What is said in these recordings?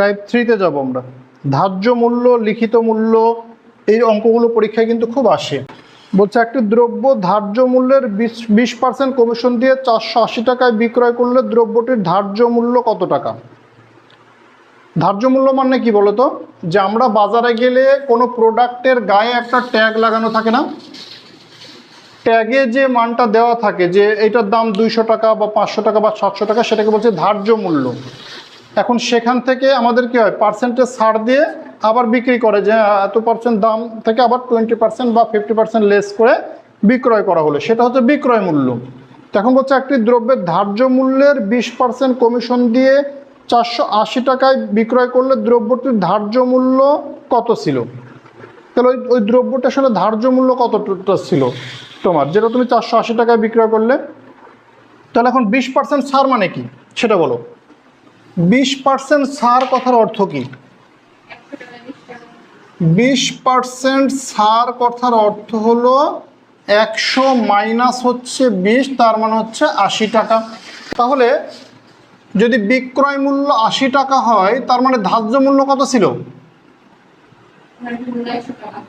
Type থ্রিতে যাব আমরা। ধার্য মূল্য, লিখিত মূল্য, এই অঙ্কগুলো পরীক্ষায় কিন্তু খুব আসে। বলছে একটি দ্রব্য ধার্য মূল্যের বিশ বিশ পার্সেন্ট কমিশন দিয়ে চারশো আশি টাকায় বিক্রয় করলে দ্রব্যটির ধার্য মূল্য কত টাকা? ধার্য মূল্য মানে কি বলতো? যে আমরা বাজারে গেলে কোনো প্রোডাক্টের গায়ে একটা ট্যাগ লাগানো থাকে না? ট্যাগে যে মানটা দেওয়া থাকে যে এটার দাম দুইশো টাকা বা পাঁচশো টাকা বা সাতশো টাকা, সেটাকে বলছে ধার্য মূল্য। এখন সেখান থেকে আমাদের কি হয়? পার্সেন্টেজ ছাড় দিয়ে আবার বিক্রি করে যে এত পার্সেন্ট দাম থেকে আবার টোয়েন্টি পার্সেন্ট বা ফিফটি পার্সেন্ট লেস করে বিক্রয় করা হলো। সেটা হচ্ছে বিক্রয় মূল্য। এখন বলছে একটি দ্রব্যের ধার্য মূল্যের বিশ পার্সেন্ট কমিশন দিয়ে চারশো আশি টাকায় বিক্রয় করলে দ্রব্যটির ধার্য মূল্য কত ছিল? তাহলে ওই ওই দ্রব্যটা আসলে ধার্য মূল্য কতটা ছিল তোমার? যেটা তুমি চারশো আশি টাকায় বিক্রয় করলে। তাহলে এখন বিশ পার্সেন্ট ছাড় মানে কি? সেটা বলো। বিশ পার্সেন্ট ছাড় কথার অর্থ কি? বিশ পার্সেন্ট ছাড় কথার অর্থ হলো একশো মাইনাস হচ্ছে বিশ, তার মানে হচ্ছে আশি টাকা। তাহলে যদি বিক্রয় মূল্য আশি টাকা হয়, তার মানে ধার্য মূল্য কত ছিল?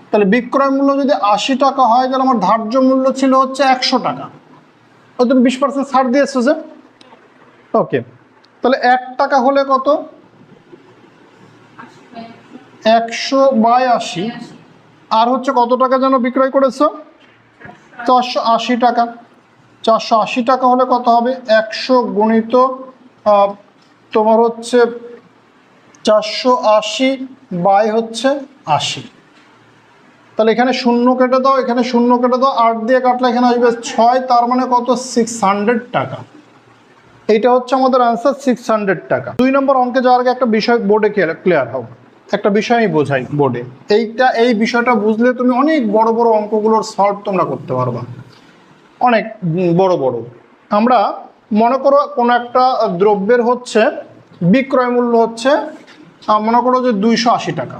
তাহলে বিক্রয় মূল্য যদি আশি টাকা হয়, তাহলে আমার ধার্য মূল্য ছিল হচ্ছে একশো টাকা। ও তুমি বিশ পার্সেন্ট ছাড় দিয়েছ যে? ওকে তাহলে এক টাকা হলে কত? একশো বাই আশি আর হচ্ছে কত টাকা যেন বিক্রয় করেছ? চারশো আশি টাকা। চারশো আশি টাকা হলে কত হবে? একশো গণিত তোমার হচ্ছে চারশো আশি বাই হচ্ছে আশি। তাহলে এখানে শূন্য কেটে দাও, এখানে শূন্য কেটে দাও, আট দিয়ে কাটলে এখানে আসবে ছয়, তার মানে কত? সিক্স হান্ড্রেড টাকা। এইটা হচ্ছে আমাদের আনসার সিক্স হান্ড্রেড টাকা। দুই নম্বর অঙ্কে যাওয়ার আগে একটা বিষয় বোর্ডে ক্লিয়ার হোক একটা বিষয় আমি বোঝাই বোর্ডে এইটা, এই বিষয়টা বুঝলে তুমি অনেক বড় বড় অঙ্কগুলোর সলভ তোমরা করতে পারবা। অনেক বড় বড়। আমরা মনে করো কোনো একটা দ্রব্যের হচ্ছে বিক্রয় মূল্য হচ্ছে মনে করো যে দুইশো আশি টাকা।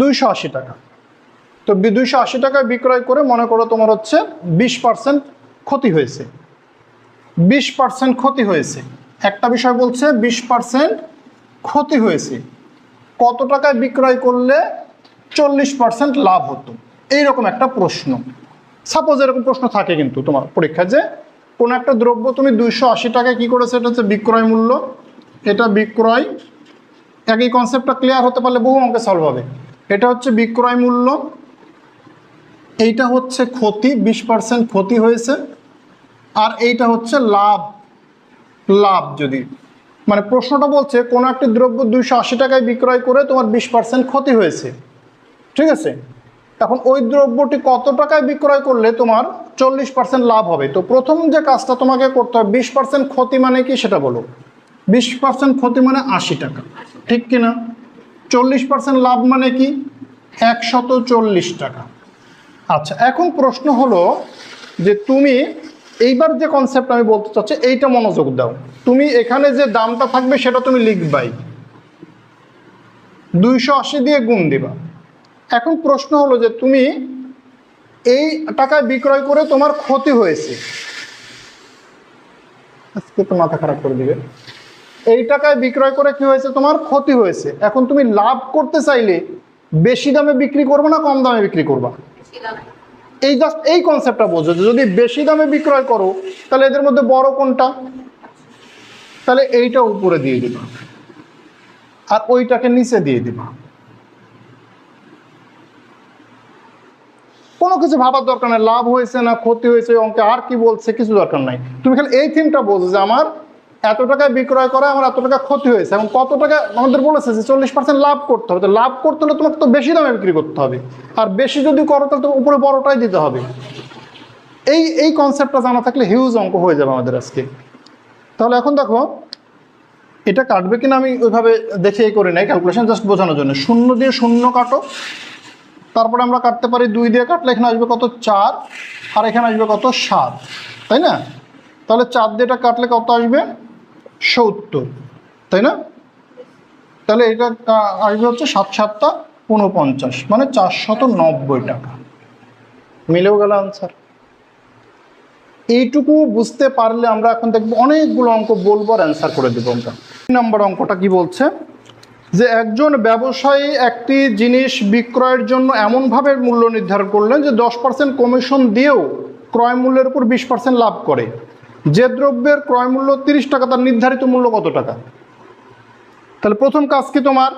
দুইশো আশি টাকা। তো দুইশো আশি টাকায় বিক্রয় করে মনে করো তোমার হচ্ছে বিশ পার্সেন্ট ক্ষতি হয়েছে। বিশ পার্সেন্ট ক্ষতি হয়েছে। একটা বিষয় বলছে, বিশ পার্সেন্ট ক্ষতি হয়েছে। কত টাকায় বিক্রয় করলে চল্লিশ পার্সেন্ট লাভ হতো? এইরকম একটা প্রশ্ন। সাপোজ এরকম প্রশ্ন থাকে কিন্তু তোমার পরীক্ষা যে, কোনো একটা দ্রব্য তুমি দুইশো আশি টাকায় কী করেছে? এটা হচ্ছে বিক্রয় মূল্য। এটা বিক্রয়, একই কনসেপ্টটা ক্লিয়ার হতে পারলে বহু অঙ্কে সলভ হবে। এটা হচ্ছে বিক্রয় মূল্য। এইটা হচ্ছে ক্ষতি, বিশ পার্সেন্ট ক্ষতি হয়েছে। আর এইটা হচ্ছে লাভ লাভ যদি। মানে প্রশ্নটা বলছে, কোনো একটি দ্রব্য দুইশো আশি টাকায় বিক্রয় করে তোমার বিশ পার্সেন্ট ক্ষতি হয়েছে। ঠিক আছে? এখন ওই দ্রব্যটি কত টাকায় বিক্রয় করলে তোমার চল্লিশ পার্সেন্ট লাভ হবে? তো প্রথম যে কাজটা তোমাকে করতে হবে, বিশ পার্সেন্ট ক্ষতি মানে কি সেটা বলো। বিশ পার্সেন্ট ক্ষতি মানে আশি টাকা। ঠিক কিনা? চল্লিশ পার্সেন্ট লাভ মানে কি? একশত চল্লিশ টাকা। আচ্ছা এখন প্রশ্ন হলো যে তুমি এইবার যে কনসেপ্ট আমি বলতে চাচ্ছি, এইটা মনোযোগ দাও। তুমি এখানে যে দামটা থাকবে, সেটা তুমি লিখবাই। দুইশো আশি দিয়ে গুণ দিবা। এখন প্রশ্ন হলো যে তুমি এই টাকায় বিক্রয় করে তোমার ক্ষতি হয়েছে। আজকে তো মাথা খারাপ করে দিবে এই টাকায় বিক্রয় করে কি হয়েছে? তোমার ক্ষতি হয়েছে। এখন তুমি লাভ করতে চাইলে বেশি দামে বিক্রি করবে না, কম দামে বিক্রি করবা এই জাস্ট এই কনসেপ্টটা বোঝো যদি বেশি দামে বিক্রয় করো, তাহলে এদের মধ্যে বড় কোনটা? তাহলে এইটা উপরে দিয়ে দিবা। আর ওইটাকে নিচে দিয়ে দিবা। কোনো কিছু ভাবার দরকার নাই, লাভ হয়েছে না ক্ষতি হয়েছে অঙ্কে আর কি বলছে, কিছু দরকার নাই। তুমি খালি এই থিমটা বোঝো যে আমার এত টাকায় বিক্রয় করা আমার এত টাকা ক্ষতি হয়েছে এবং কত টাকা আমাদের বলেছে যে চল্লিশ পার্সেন্ট লাভ করতে হবে। তো লাভ করতে হলে তোমাকে তো বেশি দামে বিক্রি করতে হবে। আর বেশি যদি করো তাহলে তো উপরে বড়টাই দিতে হবে। এই এই কনসেপ্টটা জানা থাকলে হিউজ অঙ্ক হয়ে যাবে আমাদের আজকে। তাহলে এখন দেখো, এটা কাটবে কিনা আমি ওইভাবে দেখে করি নাই ক্যালকুলেশন জাস্ট বোঝানোর জন্য। শূন্য দিয়ে শূন্য কাটো, তারপরে আমরা কাটতে পারি দুই দিয়ে কাটলে এখানে আসবে কত চার, আর এখানে আসবে কত সাত, তাই না? তাহলে চার দিয়ে এটা কাটলে কত আসবে? সত্তর, তাই না? তাহলে এটা আসবে হচ্ছে সাত সাতটা উনপঞ্চাশ মানে চারশত নব্বই টাকা। মিলেও গেল আনসার এইটুকু বুঝতে পারলে আমরা এখন দেখব, অনেকগুলো অঙ্ক বলব আর অ্যান্সার করে দেবো আমরা। নম্বর অঙ্কটা কি বলছে? যে একজন ব্যবসায়ী একটি জিনিস বিক্রয়ের জন্য এমনভাবে মূল্য নির্ধারণ করলেন যে দশ পার্সেন্ট কমিশন দিয়েও ক্রয় মূল্যের উপর বিশ পার্সেন্ট লাভ করে। যে দ্রব্যের ক্রয় মূল্য তিরিশ টাকা, তার নির্ধারিত মূল্য কত টাকা? তাহলে প্রথম কাজ কি তোমার?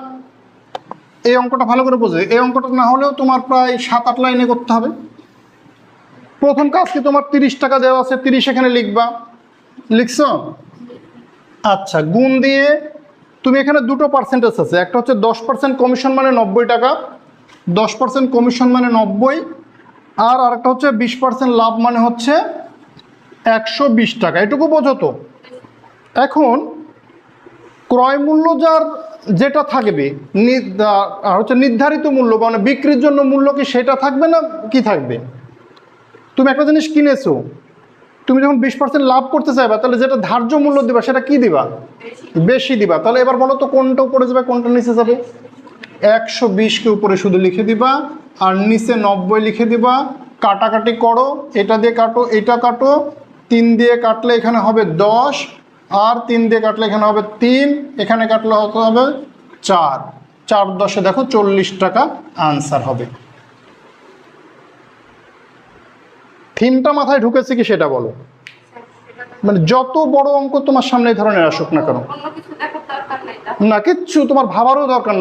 এই অঙ্কটা ভালো করে বোঝে। এই অঙ্কটা না হলেও তোমার প্রায় সাত আট লাইনে করতে হবে। প্রথম কাজ কি তোমার? তিরিশ টাকা দেওয়া আছে, তিরিশ এখানে লিখবা। লিখছ? আচ্ছা গুণ দিয়ে তুমি এখানে দুটো পার্সেন্টেজ আছে। একটা হচ্ছে দশ পার্সেন্ট কমিশন মানে নব্বই টাকা, দশ পার্সেন্ট কমিশন মানে নব্বই, আর আরেকটা হচ্ছে বিশ পার্সেন্ট লাভ মানে হচ্ছে একশো বিশ টাকা, এটুকু বোঝো তো। এখন ক্রয় মূল্য যার যেটা থাকবে হচ্ছে নির্ধারিত মূল্য মানে বিক্রির জন্য মূল্য কি সেটা থাকবে না কি থাকবে? তুমি একটা জিনিস কিনেছো, তুমি যখন বিশ পার্সেন্ট লাভ করতে চাইবা, তাহলে যেটা ধার্য মূল্য দিবা, সেটা কি দিবা? বেশি দিবা। তাহলে এবার বলো তো কোনটা উপরে যাবে, কোনটা নিচে যাবে? একশো বিশকে উপরে শুধু লিখে দিবা, আর নিচে নব্বই লিখে দিবা। কাটাকাটি করো, এটা দিয়ে কাটো, এটা কাটো তিন দিয়ে কাটলে এখানে হবে দশ আর তিন দিয়ে কাটলে এখানে হবে তিন এখানে কাটলে হতে হবে? চার। চার দশে দেখো চল্লিশ টাকা আনসার হবে। থিমটা মাথায় ঢুকেছে কি সেটা বলো? মানে যত বড় অঙ্ক তোমার সামনে ধরনের আসুক না কেন? না কিচ্ছু তোমার ভাবারও দরকার নাই।